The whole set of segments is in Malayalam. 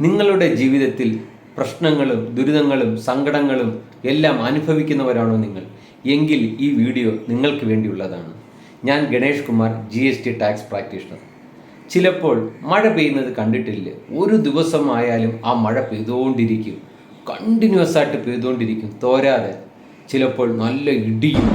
നിങ്ങളുടെ ജീവിതത്തിൽ പ്രശ്നങ്ങളും ദുരിതങ്ങളും സങ്കടങ്ങളും എല്ലാം അനുഭവിക്കുന്നവരാണോ നിങ്ങൾ? എങ്കിൽ ഈ വീഡിയോ നിങ്ങൾക്ക് വേണ്ടിയുള്ളതാണ്. ഞാൻ Ganesh Kumar G S T tax practitioner ചിലപ്പോൾ മഴ പെയ്യുന്നത് കണ്ടിട്ടില്ല? ഒരു ദിവസമായാലും ആ മഴ പെയ്തുകൊണ്ടിരിക്കും. കണ്ടിന്യൂസ് ആയിട്ട് പെയ്തുകൊണ്ടിരിക്കും. തോരാതെ. ചിലപ്പോൾ നല്ല ഇടിയും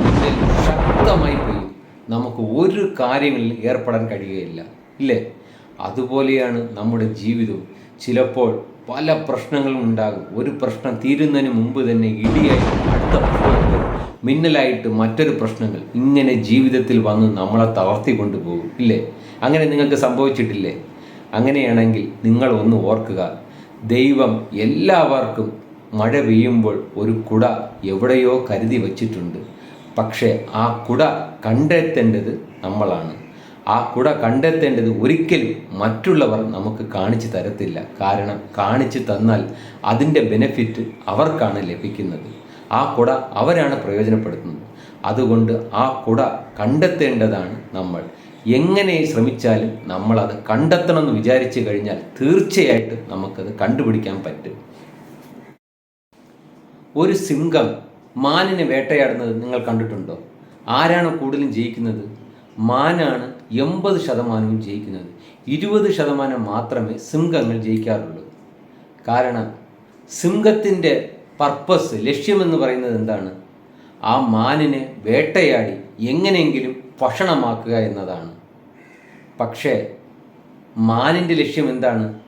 ശക്തമായി പെയ്യും. നമുക്ക് ഒരു കാര്യങ്ങളിൽ ഏർപ്പെടാൻ കഴിയുകയില്ല. ഇല്ലേ? അതുപോലെയാണ് നമ്മുടെ ജീവിതവും. ചിലപ്പോൾ പല പ്രശ്നങ്ങളും ഉണ്ടാകും. ഒരു പ്രശ്നം തീരുന്നതിന് മുമ്പ് തന്നെ ഇടിയായി അടുത്ത പ്രശ്നങ്ങൾ മിന്നലായിട്ട് മറ്റൊരു പ്രശ്നങ്ങൾ ഇങ്ങനെ ജീവിതത്തിൽ വന്ന് നമ്മളെ തളർത്തി കൊണ്ടുപോകും ഇല്ലേ? അങ്ങനെ നിങ്ങൾക്ക് സംഭവിച്ചിട്ടില്ലേ? അങ്ങനെയാണെങ്കിൽ നിങ്ങൾ ഒന്ന് ഓർക്കുക. ദൈവം എല്ലാവർക്കും മഴ പെയ്യുമ്പോൾ ഒരു കുട എവിടെയോ കരുതി വച്ചിട്ടുണ്ട്. പക്ഷേ ആ കുട കണ്ടെത്തേണ്ടത് നമ്മളാണ്. ആ കുട കണ്ടെത്തേണ്ടത് ഒരിക്കലും മറ്റുള്ളവർ നമുക്ക് കാണിച്ചു തരത്തില്ല. കാരണം കാണിച്ചു തന്നാൽ അതിന്റെ ബെനിഫിറ്റ് അവർക്കാണ് ലഭിക്കുന്നത്. ആ കുട അവരാണ് പ്രയോജനപ്പെടുത്തുന്നത്. അതുകൊണ്ട് ആ കുട കണ്ടെത്തേണ്ടതാണ് നമ്മൾ. എങ്ങനെ ശ്രമിച്ചാലും നമ്മളത് കണ്ടെത്തണമെന്ന് വിചാരിച്ചു കഴിഞ്ഞാൽ തീർച്ചയായിട്ടും നമുക്കത് കണ്ടുപിടിക്കാൻ പറ്റും. ഒരു സിംഹം മാനിനെ വേട്ടയാടുന്നത് നിങ്ങൾ കണ്ടിട്ടുണ്ടോ? ആരാണ് കൂടുതലും ജയിക്കുന്നത്? മാനാണ് എൺപത് ശതമാനവും ജയിക്കുന്നത്. ഇരുപത് ശതമാനം മാത്രമേ സിംഹങ്ങൾ ജയിക്കാറുള്ളൂ. കാരണം സിംഹത്തിന്റെ പർപ്പസ് ലക്ഷ്യമെന്ന് പറയുന്നത് എന്താണ്? ആ മാനിനെ വേട്ടയാടി എങ്ങനെയെങ്കിലും ഭക്ഷണമാക്കുക എന്നതാണ്. പക്ഷേ മാനിന്റെ ലക്ഷ്യം എന്താണ്?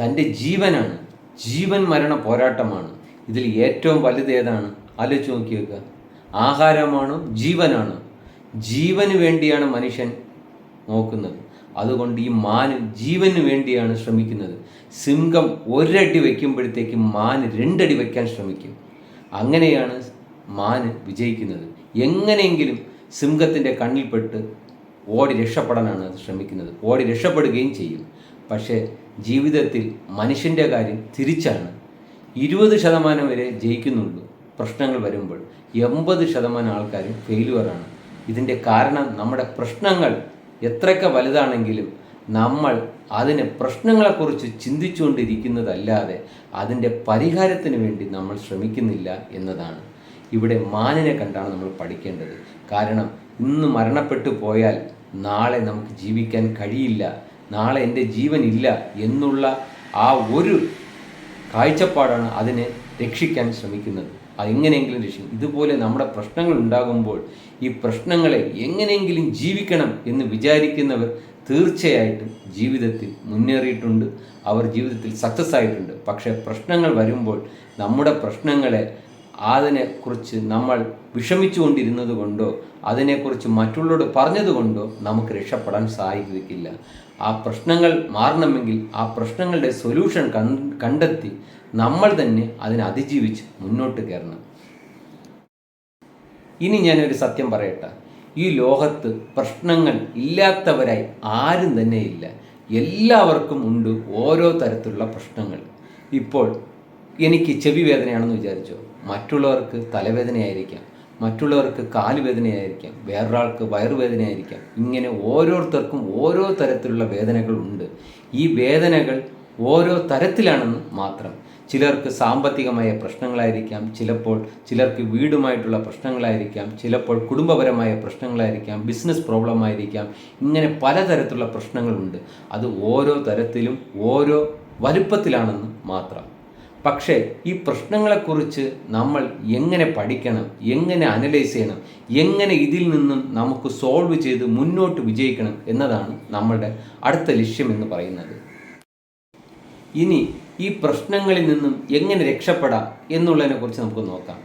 തന്റെ ജീവനാണ്. ജീവൻ മരണ പോരാട്ടമാണ്. ഇതിൽ ഏറ്റവും വലുത് ഏതാണ്? ആലോചിച്ച് നോക്കി വെക്കുക ആഹാരമാണോ ജീവനാണോ? ജീവന് വേണ്ടിയാണ് മനുഷ്യൻ നോക്കുന്നത്. അതുകൊണ്ട് ഈ മാന് ജീവന് വേണ്ടിയാണ് ശ്രമിക്കുന്നത്. സിംഹം ഒരടി വയ്ക്കുമ്പോഴത്തേക്കും മാന് രണ്ടടി വയ്ക്കാൻ ശ്രമിക്കും. അങ്ങനെയാണ് മാന് വിജയിക്കുന്നത്. എങ്ങനെയെങ്കിലും സിംഹത്തിന്റെ കണ്ണിൽപ്പെട്ട് ഓടി രക്ഷപ്പെടാനാണ് അത് ശ്രമിക്കുന്നത്. ഓടി രക്ഷപ്പെടുകയും ചെയ്യും. പക്ഷേ ജീവിതത്തിൽ മനുഷ്യന്റെ കാര്യം തിരിച്ചാണ് ഇരുപത് ശതമാനം വരെ ജയിക്കുന്നുള്ളൂ. പ്രശ്നങ്ങൾ വരുമ്പോൾ എൺപത് ശതമാനം ആൾക്കാരും ഫെയിലുവറാണ് ഇതിന്റെ കാരണം നമ്മുടെ പ്രശ്നങ്ങൾ എത്രയൊക്കെ വലുതാണെങ്കിലും നമ്മൾ അതിന് പ്രശ്നങ്ങളെക്കുറിച്ച് ചിന്തിച്ചുകൊണ്ടിരിക്കുന്നതല്ലാതെ അതിന്റെ പരിഹാരത്തിന് വേണ്ടി നമ്മൾ ശ്രമിക്കുന്നില്ല എന്നതാണ്. ഇവിടെ മാനിനെ കണ്ടാണ് നമ്മൾ പഠിക്കേണ്ടത്. കാരണം ഇന്ന് മരണപ്പെട്ടു പോയാൽ നാളെ നമുക്ക് ജീവിക്കാൻ കഴിയില്ല നാളെ എന്റെ ജീവൻ ഇല്ല എന്നുള്ള ആ ഒരു കാഴ്ചപ്പാടാണ് അതിനെ രക്ഷിക്കാൻ ശ്രമിക്കുന്നത്. അതെങ്ങനെയെങ്കിലും രക്ഷിക്കും. ഇതുപോലെ നമ്മുടെ പ്രശ്നങ്ങൾ ഉണ്ടാകുമ്പോൾ ഈ പ്രശ്നങ്ങളെ എങ്ങനെയെങ്കിലും ജീവിക്കണം എന്ന് വിചാരിക്കുന്നവർ തീർച്ചയായിട്ടും ജീവിതത്തിൽ മുന്നേറിയിട്ടുണ്ട്. അവർ ജീവിതത്തിൽ സക്സസ് ആയിട്ടുണ്ട്. പക്ഷേ പ്രശ്നങ്ങൾ വരുമ്പോൾ നമ്മുടെ പ്രശ്നങ്ങളെ അതിനെക്കുറിച്ച് നമ്മൾ വിഷമിച്ചുകൊണ്ടിരുന്നത് കൊണ്ടോ അതിനെക്കുറിച്ച് മറ്റുള്ളവരോട് പറഞ്ഞതുകൊണ്ടോ നമുക്ക് രക്ഷപ്പെടാൻ സാധിക്കില്ല ആ പ്രശ്നങ്ങൾ മാറണമെങ്കിൽ ആ പ്രശ്നങ്ങളുടെ സൊല്യൂഷൻ കണ്ടെത്തി നമ്മൾ തന്നെ അതിനെ അതിജീവിച്ച് മുന്നോട്ട് കയറണം. ഇനി ഞാനൊരു സത്യം പറയട്ടെ. ഈ ലോകത്ത് പ്രശ്നങ്ങൾ ഇല്ലാത്തവരായി ആരും തന്നെ ഇല്ല. എല്ലാവർക്കും ഉണ്ട് ഓരോ തരത്തിലുള്ള പ്രശ്നങ്ങൾ. ഇപ്പോൾ എനിക്ക് ചെവി വേദനയാണെന്ന് വിചാരിച്ചോ? മറ്റുള്ളവർക്ക് തലവേദനയായിരിക്കാം. മറ്റുള്ളവർക്ക് കാലുവേദനയായിരിക്കാം വേറൊരാൾക്ക് വയറുവേദനയായിരിക്കാം. ഇങ്ങനെ ഓരോരുത്തർക്കും ഓരോ തരത്തിലുള്ള വേദനകളുണ്ട് ഈ വേദനകൾ ഓരോ തരത്തിലാണെന്ന് മാത്രം. ചിലർക്ക് സാമ്പത്തികമായ പ്രശ്നങ്ങളായിരിക്കാം ചിലപ്പോൾ ചിലർക്ക് വീടുമായിട്ടുള്ള പ്രശ്നങ്ങളായിരിക്കാം ചിലപ്പോൾ കുടുംബപരമായ പ്രശ്നങ്ങളായിരിക്കാം ബിസിനസ് പ്രോബ്ലം ആയിരിക്കാം ഇങ്ങനെ പലതരത്തിലുള്ള പ്രശ്നങ്ങളുണ്ട്. അത് ഓരോ തരത്തിലും ഓരോ വലുപ്പത്തിലാണെന്ന് മാത്രം. പക്ഷേ ഈ പ്രശ്നങ്ങളെക്കുറിച്ച് നമ്മൾ എങ്ങനെ പഠിക്കണം എങ്ങനെ അനലൈസ് ചെയ്യണം എങ്ങനെ ഇതിൽ നിന്നും നമുക്ക് സോൾവ് ചെയ്ത് മുന്നോട്ട് വിജയിക്കണം എന്നതാണ് നമ്മളുടെ അടുത്ത ലക്ഷ്യം എന്ന് പറയുന്നത്. ഇനി ഈ പ്രശ്നങ്ങളിൽ നിന്നും എങ്ങനെ രക്ഷപ്പെടാം എന്നുള്ളതിനെക്കുറിച്ച് നമുക്ക് നോക്കാം.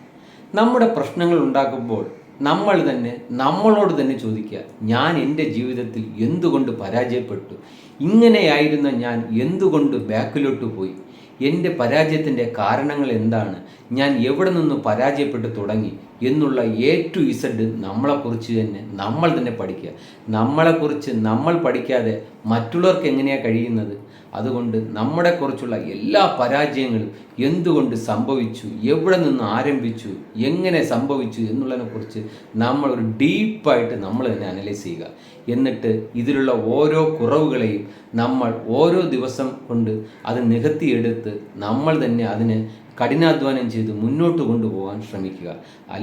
നമ്മുടെ പ്രശ്നങ്ങൾ ഉണ്ടാക്കുമ്പോൾ നമ്മൾ തന്നെ നമ്മളോട് തന്നെ ചോദിക്കുക ഞാൻ എന്റെ ജീവിതത്തിൽ എന്തുകൊണ്ട് പരാജയപ്പെട്ടു? ഇങ്ങനെയായിരുന്ന ഞാൻ എന്തുകൊണ്ട് ബാക്കിലോട്ട് പോയി? എന്റെ പരാജയത്തിന്റെ കാരണങ്ങൾ എന്താണ്? ഞാൻ എവിടെ നിന്ന് പരാജയപ്പെട്ട് തുടങ്ങി? എന്നുള്ള എ ടു ഇസഡ് നമ്മളെക്കുറിച്ച് തന്നെ നമ്മൾ തന്നെ പഠിക്കുക. നമ്മളെക്കുറിച്ച് നമ്മൾ പഠിക്കാതെ മറ്റുള്ളവർക്ക് എങ്ങനെയാണ് കഴിയുന്നത്? അതുകൊണ്ട് നമ്മുടെ കുറിച്ചുള്ള എല്ലാ പരാജയങ്ങളും എന്തുകൊണ്ട് സംഭവിച്ചു? എവിടെ നിന്ന് ആരംഭിച്ചു? എങ്ങനെ സംഭവിച്ചു? എന്നുള്ളതിനെക്കുറിച്ച് നമ്മൾ ഒരു ഡീപ്പായിട്ട് നമ്മൾ തന്നെ അനലൈസ് ചെയ്യുക. എന്നിട്ട് ഇതിലുള്ള ഓരോ കുറവുകളെയും നമ്മൾ ഓരോ ദിവസം കൊണ്ട് അത് നികത്തിയെടുത്ത് നമ്മൾ തന്നെ അതിനെ കഠിനാധ്വാനം ചെയ്ത് മുന്നോട്ട് കൊണ്ടുപോകാൻ ശ്രമിക്കുക.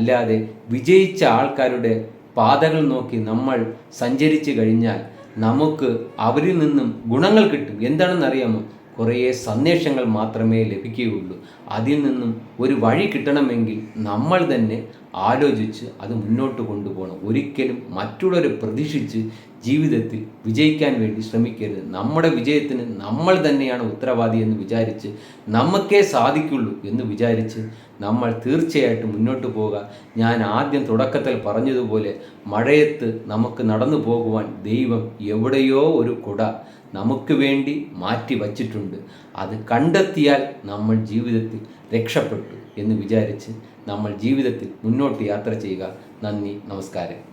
അല്ലാതെ വിജയിച്ച ആൾക്കാരുടെ പാതകൾ നോക്കി നമ്മൾ സഞ്ചരിച്ചു കഴിഞ്ഞാൽ നമുക്ക് അവരിൽ നിന്നും ഗുണങ്ങൾ കിട്ടും. എന്താണെന്ന് അറിയാമോ കുറേ സന്ദേശങ്ങൾ മാത്രമേ ലഭിക്കുകയുള്ളൂ. അതിൽ നിന്നും ഒരു വഴി കിട്ടണമെങ്കിൽ നമ്മൾ തന്നെ ആലോചിച്ച് അത് മുന്നോട്ട് കൊണ്ടുപോകണം. ഒരിക്കലും മറ്റുള്ളവരെ പ്രതീക്ഷിച്ച് ജീവിതത്തിൽ വിജയിക്കാൻ വേണ്ടി ശ്രമിക്കരുത്. നമ്മുടെ വിജയത്തിന് നമ്മൾ തന്നെയാണ് ഉത്തരവാദി എന്ന് വിചാരിച്ച് നമുക്കേ സാധിക്കുള്ളൂ എന്ന് വിചാരിച്ച് നമ്മൾ തീർച്ചയായിട്ടും മുന്നോട്ട് പോകുക ഞാൻ ആദ്യം തുടക്കത്തിൽ പറഞ്ഞതുപോലെ മഴയത്ത് നമുക്ക് നടന്നു പോകുവാൻ ദൈവം എവിടെയോ ഒരു കുട നമുക്ക് വേണ്ടി മാറ്റി വച്ചിട്ടുണ്ട്. അത് കണ്ടെത്തിയാൽ നമ്മൾ ജീവിതത്തിൽ രക്ഷപ്പെട്ടു എന്ന് വിചാരിച്ച് നമ്മൾ ജീവിതത്തിൽ മുന്നോട്ട് യാത്ര ചെയ്യുക. നന്ദി നമസ്കാരം.